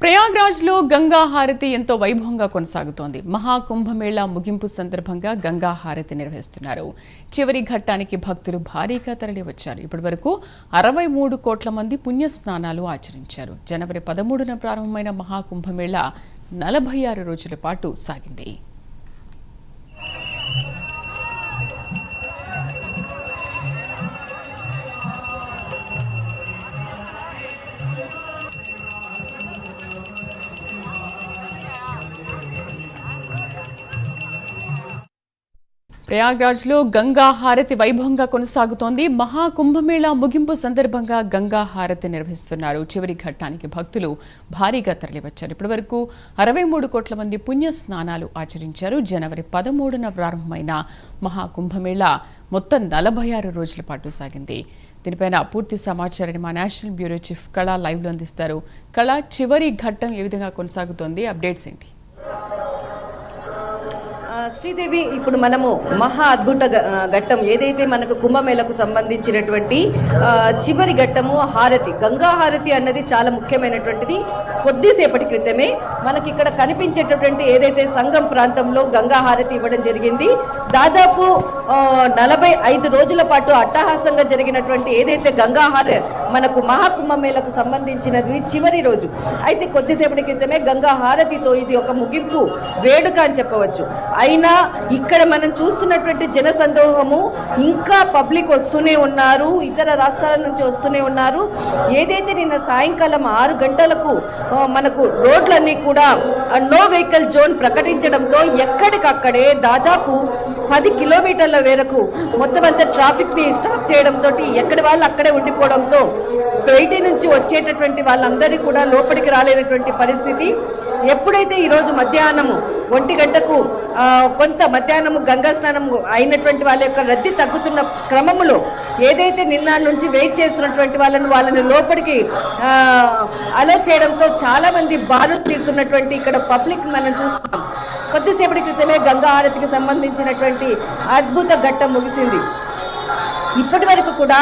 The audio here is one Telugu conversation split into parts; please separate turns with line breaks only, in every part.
ప్రయాగ్రాజ్లో గంగా హారతి ఎంతో వైభవంగా కొనసాగుతోంది. మహాకుంభమేళా ముగింపు సందర్భంగా గంగా హారతి నిర్వహిస్తున్నారు. చివరి ఘట్టానికి భక్తులు భారీగా తరలివచ్చారు. ఇప్పటి వరకు అరవై మూడు కోట్ల మంది పుణ్యస్నానాలు ఆచరించారు. జనవరి పదమూడున ప్రారంభమైన మహాకుంభమేళా నలభై ఆరు రోజుల పాటు సాగింది. ప్రయాగ్రాజ్లో గంగా హారతి వైభవంగా కొనసాగుతోంది. మహాకుంభమేళా ముగింపు సందర్భంగా గంగా హారతి నిర్వహిస్తున్నారు. చివరి ఘట్టానికి భక్తులు భారీగా తరలివచ్చారు. ఇప్పటివరకు అరవై మూడు కోట్ల మంది పుణ్య స్నానాలు ఆచరించారు. జనవరి పదమూడున ప్రారంభమైన మహాకుంభమేళా మొత్తం నలభై ఆరు రోజుల పాటు సాగింది. దీనిపైన పూర్తి సమాచారాన్ని మా నేషనల్ బ్యూరో చీఫ్ కళా లైవ్లో అందిస్తారు. కళ చివరి ఘట్టం ఏ విధంగా కొనసాగుతోంది? అప్డేట్స్ ఏంటి?
శ్రీదేవి ఇప్పుడు మనము మహా అద్భుత ఘట్టం ఏదైతే మనకు కుంభమేళకు సంబంధించినటువంటి చివరి ఘట్టము హారతి. గంగా హారతి అన్నది చాలా ముఖ్యమైనటువంటిది. కొద్దిసేపటి క్రితమే మనకి ఇక్కడ కనిపించేటటువంటి ఏదైతే సంఘం ప్రాంతంలో గంగా హారతి ఇవ్వడం జరిగింది దాదాపు నలభై ఐదు రోజుల పాటు అట్టహాసంగా జరిగినటువంటి ఏదైతే గంగా హార మనకు మహాకుంభమేళకు సంబంధించినది చివరి రోజు. అయితే కొద్దిసేపటి క్రితమే గంగా హారతితో ఇది ఒక ముగింపు వేడుక అని చెప్పవచ్చు. అయినా ఇక్కడ మనం చూస్తున్నటువంటి జన సందోహము ఇంకా పబ్లిక్ వస్తూనే ఉన్నారు ఇతర రాష్ట్రాల నుంచి వస్తూనే ఉన్నారు. ఏదైతే నిన్న సాయంకాలం ఆరు గంటలకు మనకు రోడ్లన్నీ కూడా నో వెహికల్ జోన్ ప్రకటించడంతో ఎక్కడికక్కడే దాదాపు పది కిలోమీటర్ల మేరకు మొత్తం అంతా ట్రాఫిక్ని స్టాప్ చేయడంతో ఎక్కడి వాళ్ళు అక్కడే ఉండిపోవడంతో బయటి నుంచి వచ్చేటటువంటి వాళ్ళందరినీ కూడా లోపలికి రాలేనటువంటి పరిస్థితి. ఎప్పుడైతే ఈరోజు మధ్యాహ్నము ఒంటి గంటకు కొంత మధ్యాహ్నము గంగా స్నానం అయినటువంటి వాళ్ళ యొక్క రద్దీ తగ్గుతున్న క్రమములో ఏదైతే నిన్న నుంచి వెయిట్ చేస్తున్నటువంటి వాళ్ళను వాళ్ళని లోపలికి అలో చేయడంతో చాలామంది బాధలు బారులు తీరుతున్నటువంటి ఇక్కడ పబ్లిక్ మనం చూస్తున్నాం. కొద్దిసేపటి క్రితమే గంగా హారతికి సంబంధించినటువంటి అద్భుత ఘట్టం ముగిసింది. ఇప్పటి వరకు కూడా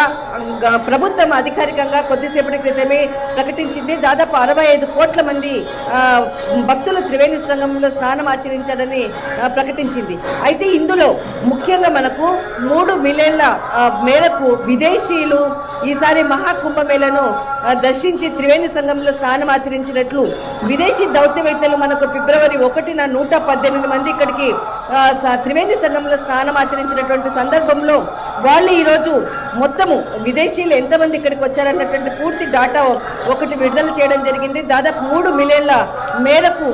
ప్రభుత్వం అధికారికంగా కొద్దిసేపటి క్రితమే ప్రకటించింది. దాదాపు అరవై ఐదు కోట్ల మంది భక్తులు త్రివేణి సంగమంలో స్నానం ఆచరించారని ప్రకటించింది. అయితే ఇందులో ముఖ్యంగా మనకు మూడు మిలియన్ల మేరకు విదేశీయులు ఈసారి మహాకుంభమేళను దర్శించి త్రివేణి సంఘంలో స్నానం ఆచరించినట్లు విదేశీ దౌత్యవేత్తలు మనకు ఫిబ్రవరి ఒకటిన నూట పద్దెనిమిది మంది ఇక్కడికి త్రివేణి సంఘంలో స్నానం ఆచరించినటువంటి సందర్భంలో వాళ్ళు ఈరోజు మొత్తము విదేశీయులు ఎంతమంది ఇక్కడికి వచ్చారన్నటువంటి పూర్తి డాటా ఒకటి విడుదల చేయడం జరిగింది. దాదాపు మూడు మిలియన్ల మేరకు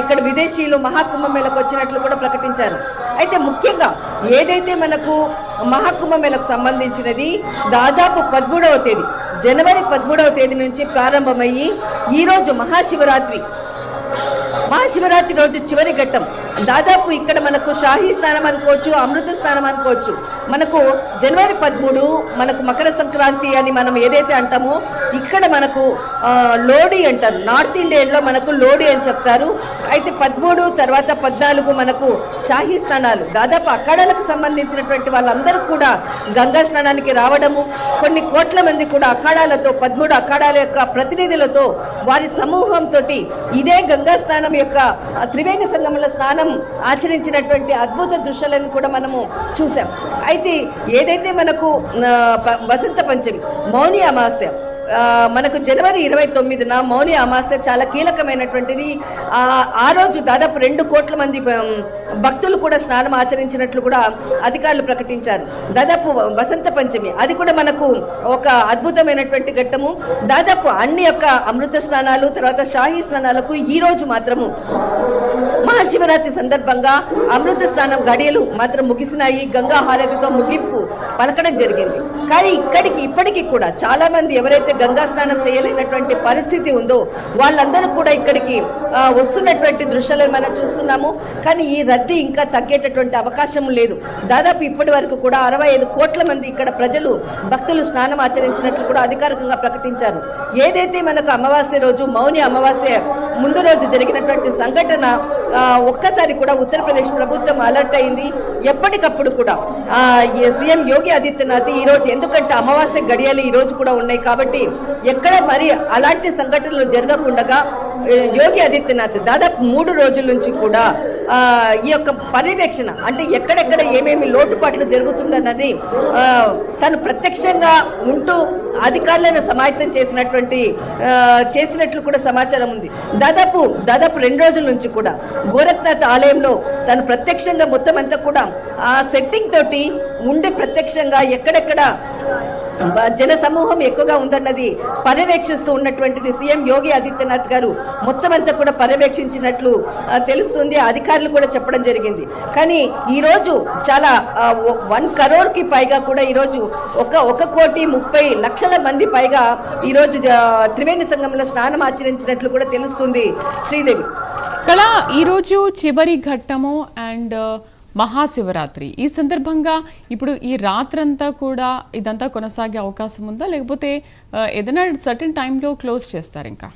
ఇక్కడ విదేశీయులు మహాకుంభమేళకు వచ్చినట్లు కూడా ప్రకటించారు. అయితే ముఖ్యంగా ఏదైతే మనకు మహాకుంభమేళకు సంబంధించినది దాదాపు పదమూడవ తేదీ జనవరి పదమూడవ తేదీ నుంచి ప్రారంభమయ్యి ఈరోజు మహాశివరాత్రి. మహాశివరాత్రి రోజు చివరి ఘట్టం. దాదాపు ఇక్కడ మనకు షాహీ స్నానం అనుకోవచ్చు అమృత స్నానం అనుకోవచ్చు. మనకు జనవరి పదమూడు మనకు మకర సంక్రాంతి అని మనం ఏదైతే అంటామో ఇక్కడ మనకు లోడి అంటారు. నార్త్ ఇండియన్లో మనకు లోడి అని చెప్తారు. అయితే పదమూడు తర్వాత పద్నాలుగు మనకు షాహీ స్నానాలు. దాదాపు అఖాడాలకు సంబంధించినటువంటి వాళ్ళందరూ కూడా గంగా స్నానానికి రావడము కొన్ని కోట్ల మంది కూడా అఖాడాలతో పదమూడు అఖాడాల యొక్క ప్రతినిధులతో వారి సమూహంతో ఇదే గంగా స్నానం యొక్క త్రివేణి సంగమంలో స్నానం ఆచరించినటువంటి అద్భుత దృశ్యాలను కూడా మనము చూసాం అయితే ఏదైతే మనకు వసంత పంచమి మౌని అమాస్య మనకు జనవరి ఇరవై తొమ్మిదిన మౌని అమాస్య చాలా కీలకమైనటువంటిది. ఆ రోజు దాదాపు రెండు కోట్ల మంది భక్తులు కూడా స్నానం ఆచరించినట్లు కూడా అధికారులు ప్రకటించారు. దాదాపు వసంత పంచమి అది కూడా మనకు ఒక అద్భుతమైనటువంటి ఘట్టము. దాదాపు అన్ని యొక్క అమృత స్నానాలు తర్వాత షాహీ స్నానాలకు ఈ రోజు మాత్రము మహాశివరాత్రి సందర్భంగా అమృత స్నానం గడియలు మాత్రం ముగిసినాయి. గంగా హారతితో ముగింపు పలకడం జరిగింది. కానీ ఇక్కడికి ఇప్పటికీ కూడా చాలా మంది ఎవరైతే గంగా స్నానం చేయలేనటువంటి పరిస్థితి ఉందో వాళ్ళందరూ కూడా ఇక్కడికి వస్తున్నటువంటి దృశ్యాలను మనం చూస్తున్నాము. కానీ ఈ రద్దీ ఇంకా తగ్గేటటువంటి అవకాశం లేదు. దాదాపు ఇప్పటి వరకు కూడా అరవై ఐదు కోట్ల మంది ఇక్కడ ప్రజలు భక్తులు స్నానం ఆచరించినట్లు కూడా అధికారికంగా ప్రకటించారు. ఏదైతే మనకు అమావాస్య రోజు మౌని అమావాస్య ముందు రోజు జరిగినటువంటి సంఘటన ఒక్కసారి కూడా ఉత్తరప్రదేశ్ ప్రభుత్వం అలర్ట్ అయింది. ఎప్పటికప్పుడు కూడా. ఆ, సీఎం యోగి ఆదిత్యనాథ్ ఈ రోజు ఎందుకంటే అమావాస్య గడియాలు ఈ రోజు కూడా ఉన్నాయి కాబట్టి ఎక్కడ మరి అలాంటి సంఘటనలు జరగకుండా యోగి ఆదిత్యనాథ్ దాదాపు మూడు రోజుల నుంచి కూడా ఈ యొక్క పర్యవేక్షణ అంటే ఎక్కడెక్కడ ఏమేమి లోటుపాట్లు జరుగుతుందన్నది తను ప్రత్యక్షంగా ఉంటూ అధికారులను సమాయత్తం చేసినటువంటి చేసినట్లు కూడా సమాచారం ఉంది. దాదాపు దాదాపు రెండు రోజుల నుంచి కూడా గోరఖ్నాథ్ ఆలయంలో తను ప్రత్యక్షంగా మొత్తం అంతా కూడా ఆ సెట్టింగ్ తోటి ఉండి ప్రత్యక్షంగా ఎక్కడెక్కడ జన సమూహం ఎక్కువగా ఉందన్నది పర్యవేక్షిస్తూ ఉన్నటువంటిది సీఎం యోగి ఆదిత్యనాథ్ గారు. మొత్తం అంతా కూడా పర్యవేక్షించినట్లు తెలుస్తుంది. అధికారులు కూడా చెప్పడం జరిగింది. కానీ ఈరోజు చాలా వన్ కరోడ్కి పైగా కూడా ఈరోజు ఒక ఒక కోటి ముప్పై లక్షల మంది పైగా ఈరోజు త్రివేణి సంఘంలో స్నానం ఆచరించినట్లు కూడా తెలుస్తుంది శ్రీదేవి.
కళ ఈరోజు చివరి ఘట్టము అండ్ మహాశివరాత్రి. ఈ సందర్భంగా ఇప్పుడు ఈ రాత్రంతా కూడా ఇదంతా కొనసాగే అవకాశం ఉందా? లేకపోతే ఏదైనా సర్టన్ టైంలో క్లోజ్ చేస్తారు ఇంకా?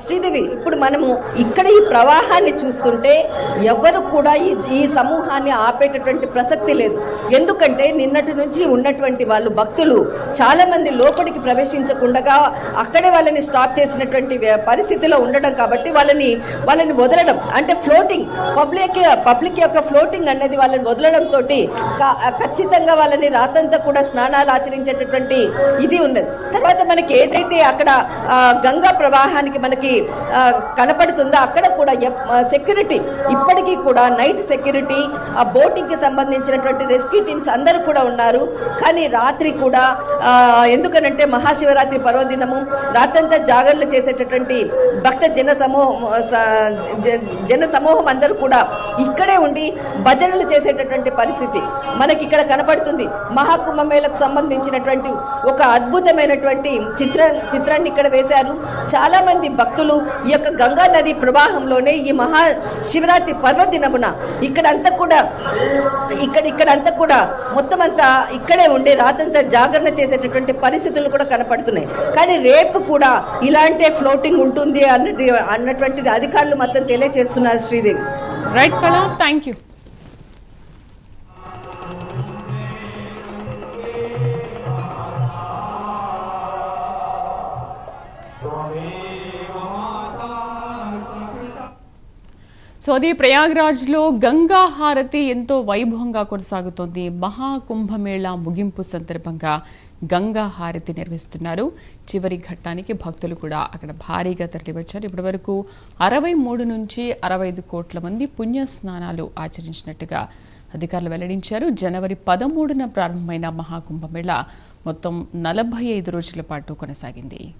శ్రీదేవి ఇప్పుడు మనము ఇక్కడ ఈ ప్రవాహాన్ని చూస్తుంటే ఎవరు కూడా ఈ ఈ సమూహాన్ని ఆపేటటువంటి ప్రసక్తి లేదు. ఎందుకంటే నిన్నటి నుంచి ఉన్నటువంటి వాళ్ళు భక్తులు చాలా మంది లోపలికి ప్రవేశించకుండా అక్కడే వాళ్ళని స్టాప్ చేసినటువంటి పరిస్థితిలో ఉండడం కాబట్టి వాళ్ళని వాళ్ళని వదలడం. అంటే ఫ్లోటింగ్ పబ్లిక్ పబ్లిక్ యొక్క ఫ్లోటింగ్ అనేది వాళ్ళని వదలడం తోటి ఖచ్చితంగా వాళ్ళని రాతంతా కూడా స్నానాలు ఆచరించేటటువంటి ఇది ఉన్నది. తర్వాత మనకి ఏదైతే అక్కడ గంగా ప్రవాహానికి మనకి కనపడుతుందో అక్కడ కూడా సెక్యూరిటీ ఇప్పటికీ కూడా నైట్ సెక్యూరిటీ ఆ బోటింగ్కి సంబంధించినటువంటి రెస్క్యూ టీమ్స్ అందరూ కూడా ఉన్నారు. కానీ రాత్రి కూడా ఎందుకనంటే మహాశివరాత్రి పర్వదినము రాత్రంతా జాగరణలు చేసేటటువంటి భక్త జన సమూహం జన సమూహం అందరూ కూడా ఇక్కడే ఉండి భజనలు చేసేటటువంటి పరిస్థితి మనకి ఇక్కడ కనపడుతుంది. మహాకుంభమేళకు సంబంధించినటువంటి ఒక అద్భుతమైనటువంటి చిత్ర చిత్రాన్ని ఇక్కడ వేశారు. చాలా మంది భక్తులు ఈ యొక్క గంగా నది ప్రవాహంలోనే ఈ మహా శివరాత్రి పర్వదినమున ఇక్కడంతా కూడా ఇక్కడ ఇక్కడంతా కూడా మొత్తం అంతా ఇక్కడే ఉండే రాతంతా జాగరణ చేసేటటువంటి పరిస్థితులు కూడా కనపడుతున్నాయి. కానీ రేపు కూడా ఇలాంటి ఫ్లోటింగ్ ఉంటుంది అన్నటి అన్నటువంటిది అధికారులు మొత్తం తెలియజేస్తున్నారు Sridevi.
Right Kala thank you so అది ప్రయాగ్రాజ్లో గంగా హారతి ఎంతో వైభవంగా కొనసాగుతోంది. మహాకుంభమేళ ముగింపు సందర్భంగా గంగా హారతి నిర్వహిస్తున్నారు. చివరి ఘట్టానికి భక్తులు కూడా అక్కడ భారీగా తరలివచ్చారు. ఇప్పటి వరకు అరవై మూడు నుంచి అరవై ఐదు కోట్ల మంది పుణ్య స్నానాలు ఆచరించినట్టుగా అధికారులు వెల్లడించారు. జనవరి పదమూడున ప్రారంభమైన మహాకుంభమేళ మొత్తం నలభై ఐదు రోజుల పాటు కొనసాగింది.